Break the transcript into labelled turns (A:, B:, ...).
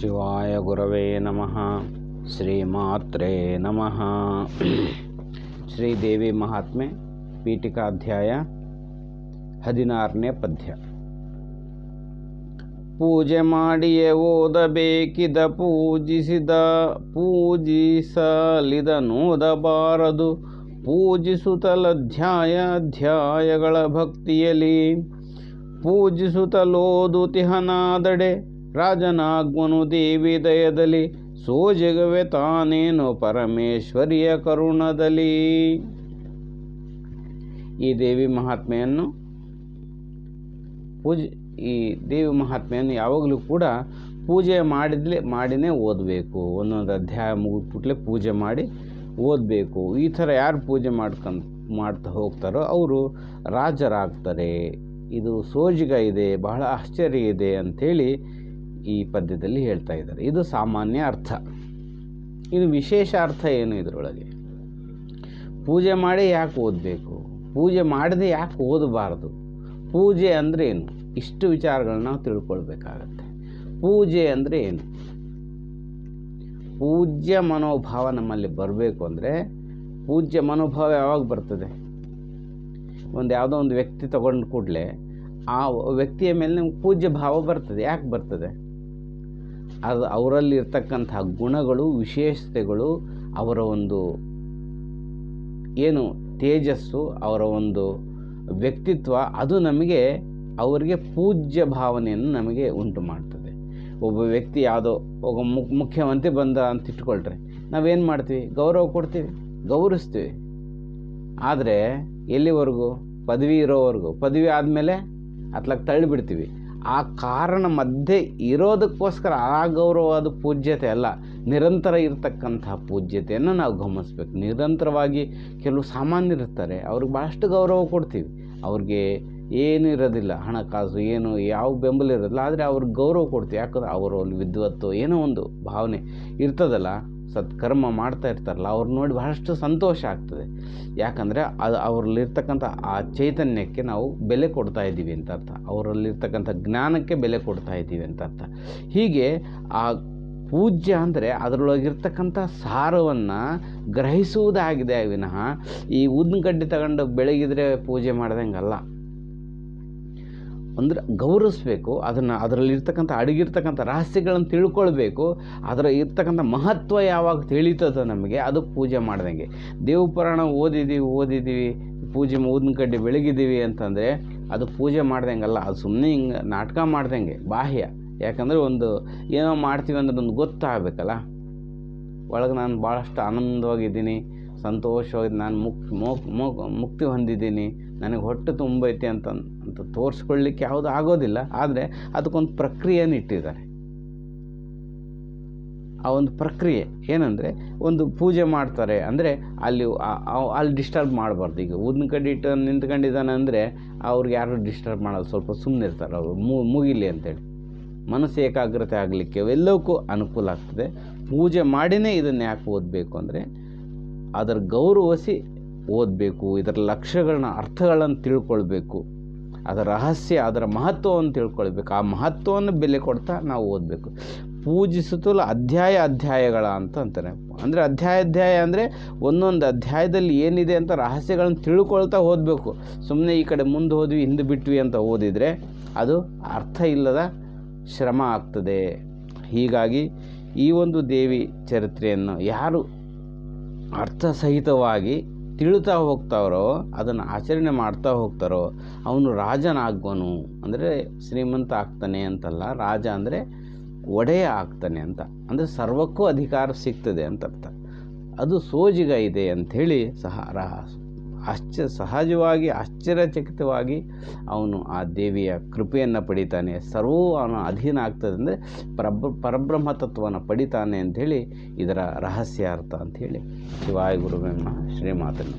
A: ಶಿವಾಯ ಗುರವೇ ನಮಃ. ಶ್ರೀಮಾತ್ರೇ ನಮಃ. ಶ್ರೀದೇವಿ ಮಹಾತ್ಮೆ, ಪೀಠಿಕಾಧ್ಯಾಯ ಹದಿನಾರನೇ ಪದ್ಯ. ಪೂಜೆ ಮಾಡಿಯೇ ಓದಬೇಕಿದ, ಪೂಜಿಸಿದ ಪೂಜಿಸಲಿದನೋದಬಾರದು ಪೂಜಿಸುತ್ತಲಧ್ಯಾಯ ಧ್ಯಾಯಗಳ ಭಕ್ತಿಯಲ್ಲಿ. ಪೂಜಿಸುತ್ತಲೋದು ತಿಹನಾದಡೆ ರಾಜನಾಗ್ಮನು ದೇವಿ ದಯದಲ್ಲಿ ಸೋಜಗವೆ ತಾನೇನು ಪರಮೇಶ್ವರಿಯ ಕರುಣದಲ್ಲಿ. ಈ ದೇವಿ ಮಹಾತ್ಮೆಯನ್ನು ಪೂಜೆ, ಈ ದೇವಿ ಮಹಾತ್ಮೆಯನ್ನು ಯಾವಾಗಲೂ ಕೂಡ ಪೂಜೆ ಮಾಡಿದ್ಲೇ, ಮಾಡಿನೇ ಓದಬೇಕು. ಒಂದೊಂದು ಅಧ್ಯಾಯ ಮುಗಿದ್ಬಿಟ್ಲೆ ಪೂಜೆ ಮಾಡಿ ಓದಬೇಕು. ಈ ಥರ ಯಾರು ಪೂಜೆ ಮಾಡ್ಕೊಂಡು, ಮಾಡ್ತಾ ಹೋಗ್ತಾರೋ ಅವರು ರಾಜರಾಗ್ತಾರೆ. ಇದು ಸೋಜಿಗ ಇದೆ, ಬಹಳ ಆಶ್ಚರ್ಯ ಇದೆ ಅಂಥೇಳಿ ಈ ಪದ್ಯದಲ್ಲಿ ಹೇಳ್ತಾ ಇದ್ದಾರೆ. ಇದು ಸಾಮಾನ್ಯ ಅರ್ಥ. ಇದು ವಿಶೇಷ ಅರ್ಥ ಏನು ಇದರೊಳಗೆ? ಪೂಜೆ ಮಾಡಿ ಯಾಕೆ ಓದಬೇಕು? ಪೂಜೆ ಮಾಡದೆ ಯಾಕೆ ಓದಬಾರ್ದು? ಪೂಜೆ ಅಂದರೆ ಏನು? ಇಷ್ಟು ವಿಚಾರಗಳನ್ನ ನಾವು ತಿಳ್ಕೊಳ್ಬೇಕಾಗತ್ತೆ. ಪೂಜೆ ಅಂದರೆ ಏನು? ಪೂಜ್ಯ ಮನೋಭಾವ ನಮ್ಮಲ್ಲಿ ಬರಬೇಕು ಅಂದರೆ ಪೂಜ್ಯ ಮನೋಭಾವ ಯಾವಾಗ ಬರ್ತದೆ? ಒಂದು ಯಾವುದೋ ಒಂದು ವ್ಯಕ್ತಿ ತಗೊಂಡು ಕೂಡಲೇ ಆ ವ್ಯಕ್ತಿಯ ಮೇಲೆ ನಿಮ್ಗೆ ಪೂಜ್ಯ ಭಾವ ಬರ್ತದೆ. ಯಾಕೆ ಬರ್ತದೆ? ಅದು ಅವರಲ್ಲಿರ್ತಕ್ಕಂತಹ ಗುಣಗಳು, ವಿಶೇಷತೆಗಳು ಅವರ ಒಂದು ಏನು ತೇಜಸ್ಸು, ಅವರ ಒಂದು ವ್ಯಕ್ತಿತ್ವ, ಅದು ನಮಗೆ ಅವರಿಗೆ ಪೂಜ್ಯ ಭಾವನೆಯನ್ನು ನಮಗೆ ಉಂಟು ಮಾಡ್ತದೆ. ಒಬ್ಬ ವ್ಯಕ್ತಿ ಯಾವುದೋ, ಒಬ್ಬ ಮುಖ್ ಮುಖ್ಯಮಂತ್ರಿ ಬಂದ ಅಂತ ಇಟ್ಕೊಳ್ರೆ ನಾವೇನು ಮಾಡ್ತೀವಿ? ಗೌರವ ಕೊಡ್ತೀವಿ, ಗೌರವಿಸ್ತೀವಿ. ಆದರೆ ಎಲ್ಲಿವರೆಗೂ? ಪದವಿ ಇರೋವರೆಗೂ. ಪದವಿ ಆದಮೇಲೆ ಅತ್ಲಾಗ ತಳ್ಳಿಬಿಡ್ತೀವಿ. ಆ ಕಾರಣ ಮಧ್ಯೆ ಇರೋದಕ್ಕೋಸ್ಕರ ಆ ಗೌರವ ಅದು ಪೂಜ್ಯತೆ ಅಲ್ಲ, ನಿರಂತರ ಇರತಕ್ಕಂತಹ ಪೂಜ್ಯತೆಯನ್ನು ನಾವು ಗಮನಿಸ್ಬೇಕು. ನಿರಂತರವಾಗಿ ಕೆಲವು ಸಾಮಾನ್ಯರಿರ್ತಾರೆ ಅವ್ರಿಗೆ ಭಾಳಷ್ಟು ಗೌರವ ಕೊಡ್ತೀವಿ. ಅವ್ರಿಗೆ ಏನೂ ಇರೋದಿಲ್ಲ, ಹಣಕಾಸು ಏನು, ಯಾವ ಬೆಂಬಲ ಇರೋದಿಲ್ಲ, ಆದರೆ ಅವ್ರಿಗೆ ಗೌರವ ಕೊಡ್ತೀವಿ. ಯಾಕಂದ್ರೆ ಅವರು ಅಲ್ಲಿ ವಿದ್ವತ್ತು ಏನೋ ಒಂದು ಭಾವನೆ ಇರ್ತದಲ್ಲ ಸತ್ಕರ್ಮ ಮಾಡ್ತಾ ಇರ್ತಾರಲ್ಲ, ಅವ್ರು ನೋಡಿ ಬಹಳಷ್ಟು ಸಂತೋಷ ಆಗ್ತದೆ. ಯಾಕಂದರೆ ಅದು ಅವರಲ್ಲಿರ್ತಕ್ಕಂಥ ಆ ಚೈತನ್ಯಕ್ಕೆ ನಾವು ಬೆಲೆ ಕೊಡ್ತಾ ಇದ್ದೀವಿ ಅಂತ ಅರ್ಥ. ಅವರಲ್ಲಿರ್ತಕ್ಕಂಥ ಜ್ಞಾನಕ್ಕೆ ಬೆಲೆ ಕೊಡ್ತಾ ಇದ್ದೀವಿ ಅಂತ ಅರ್ಥ. ಹೀಗೆ ಆ ಪೂಜ್ಯ ಅಂದರೆ ಅದರೊಳಗಿರ್ತಕ್ಕಂಥ ಸಾರವನ್ನು ಗ್ರಹಿಸುವುದಾಗಿದೆ ವಿನಃ. ಈ ಉದ್ದಿನ ಕಡ್ಡಿ ತಗೊಂಡು ಬೆಳಗಿದ್ರೆ ಪೂಜೆ ಮಾಡ್ದಂಗಲ್ಲ. ಅಂದ್ರೆ ಗೌರವಿಸ್ಬೇಕು, ಅದನ್ನು ಅದರಲ್ಲಿರ್ತಕ್ಕಂಥ ಅಡಗಿರ್ತಕ್ಕಂಥ ರಹಸ್ಯಗಳನ್ನು ತಿಳ್ಕೊಳ್ಬೇಕು, ಅದರ ಇರ್ತಕ್ಕಂಥ ಮಹತ್ವ ಯಾವಾಗ ತಿಳಿತದ ನಮಗೆ, ಅದು ಪೂಜೆ ಮಾಡ್ದಂಗೆ. ದೇವಪುರಾಣ ಓದಿದ್ದೀವಿ ಓದಿದ್ದೀವಿ ಪೂಜೆ ಊದಿನ ಕಡ್ಡಿ ಬೆಳಗಿದ್ದೀವಿ ಅಂತಂದರೆ ಅದು ಪೂಜೆ ಮಾಡ್ದಂಗಲ್ಲ, ಅದು ಸುಮ್ಮನೆ ಹಿಂಗೆ ನಾಟಕ ಮಾಡ್ದಂಗೆ, ಬಾಹ್ಯ. ಯಾಕಂದರೆ ಒಂದು ಏನೋ ಮಾಡ್ತೀವಿ ಅಂದ್ರೆ ಒಂದು ಗೊತ್ತಾಗಬೇಕಲ್ಲ. ಒಳಗೆ ನಾನು ಭಾಳಷ್ಟು ಆನಂದವಾಗಿದ್ದೀನಿ, ಸಂತೋಷವಾಗಿ ನಾನು ಮುಕ್ ಮೋಕ್ ಮುಕ್ತಿ ಹೊಂದಿದ್ದೀನಿ, ನನಗೆ ಹೊಟ್ಟೆ ತುಂಬೈತೆ ಅಂತ ಅಂತ ತೋರಿಸ್ಕೊಳ್ಳಿಕ್ಕೆ ಯಾವುದು ಆಗೋದಿಲ್ಲ, ಆದರೆ ಅದಕ್ಕೊಂದು ಪ್ರಕ್ರಿಯೆಯನ್ನು ಇಟ್ಟಿದ್ದಾರೆ. ಆ ಒಂದು ಪ್ರಕ್ರಿಯೆ ಏನಂದರೆ, ಒಂದು ಪೂಜೆ ಮಾಡ್ತಾರೆ ಅಂದರೆ ಅಲ್ಲಿ ಅಲ್ಲಿ ಡಿಸ್ಟರ್ಬ್ ಮಾಡಬಾರ್ದು. ಈಗ ಊದಿನ ಕಡ್ಡಿ ಇಟ್ಟು ನಿಂತ್ಕೊಂಡಿದ್ದಾನೆ ಅಂದರೆ ಅವ್ರಿಗೆ ಯಾರು ಡಿಸ್ಟರ್ಬ್ ಮಾಡೋದು ಸ್ವಲ್ಪ ಸುಮ್ಮನೆ ಇರ್ತಾರೆ ಅವರು. ಮುಗಿಲಿ ಅಂತೇಳಿ. ಮನಸ್ಸು ಏಕಾಗ್ರತೆ ಆಗಲಿಕ್ಕೆ ಎಲ್ಲವಕ್ಕೂ ಅನುಕೂಲ ಆಗ್ತದೆ. ಪೂಜೆ ಮಾಡಿನೇ ಇದನ್ನು ಯಾಕೆ ಓದಬೇಕು ಅಂದರೆ, ಅದರ ಗೌರವಿಸಿ ಓದಬೇಕು, ಇದರ ಲಕ್ಷ್ಯಗಳನ್ನ ಅರ್ಥಗಳನ್ನು ತಿಳ್ಕೊಳ್ಬೇಕು. ಅದರ ರಹಸ್ಯ, ಅದರ ಮಹತ್ವವನ್ನು ತಿಳ್ಕೊಳ್ಬೇಕು. ಆ ಮಹತ್ವವನ್ನು ಬೆಲೆ ಕೊಡ್ತಾ ನಾವು ಓದಬೇಕು. ಪೂಜಿಸುತ್ತಲ ಅಧ್ಯಾಯ ಅಧ್ಯಾಯಗಳ ಅಂತ ಅಂತಾರೆ. ಅಂದರೆ ಅಧ್ಯಾಯ ಅಧ್ಯಾಯ ಅಂದರೆ ಒಂದೊಂದು ಅಧ್ಯಾಯದಲ್ಲಿ ಏನಿದೆ ಅಂತ ರಹಸ್ಯಗಳನ್ನು ತಿಳ್ಕೊಳ್ತಾ ಓದಬೇಕು. ಸುಮ್ಮನೆ ಈ ಕಡೆ ಮುಂದೆ ಹೋದ್ವಿ, ಹಿಂದೆ ಬಿಟ್ವಿ ಅಂತ ಓದಿದರೆ ಅದು ಅರ್ಥ ಇಲ್ಲದ ಶ್ರಮ ಆಗ್ತದೆ. ಹೀಗಾಗಿ ಈ ಒಂದು ದೇವಿ ಚರಿತ್ರೆಯನ್ನು ಯಾರು ಅರ್ಥಸಹಿತವಾಗಿ ತಿಳ್ತಾ ಹೋಗ್ತಾವ್ರೋ, ಅದನ್ನು ಆಚರಣೆ ಮಾಡ್ತಾ ಹೋಗ್ತಾರೋ, ಅವನು ರಾಜನಾಗುವನು. ಅಂದರೆ ಶ್ರೀಮಂತ ಆಗ್ತಾನೆ ಅಂತಲ್ಲ, ರಾಜ ಅಂದರೆ ಒಡೆಯ ಆಗ್ತಾನೆ ಅಂತ. ಅಂದರೆ ಸರ್ವಕ್ಕೂ ಅಧಿಕಾರ ಸಿಗ್ತದೆ ಅಂತ ಅರ್ಥ ಅದು ಸೋಜಿಗ ಇದೆ ಅಂಥೇಳಿ ಸಹ ಆಶ್ಚರ್ಯ, ಸಹಜವಾಗಿ ಆಶ್ಚರ್ಯಚಕಿತವಾಗಿ ಅವನು ಆ ದೇವಿಯ ಕೃಪೆಯನ್ನು ಪಡಿತಾನೆ. ಸರ್ವೂ ಅವನ ಅಧೀನ ಆಗ್ತದೆ ಅಂದರೆ ಪರಬ್ರ ಪರಬ್ರಹ್ಮ ತತ್ವವನ್ನು ಪಡಿತಾನೆ ಅಂಥೇಳಿ ಇದರ ರಹಸ್ಯಾರ್ಥ ಅಂಥೇಳಿ ಶಿವಾಯ ಗುರುವೆಮ್ಮ ಶ್ರೀಮಾತನ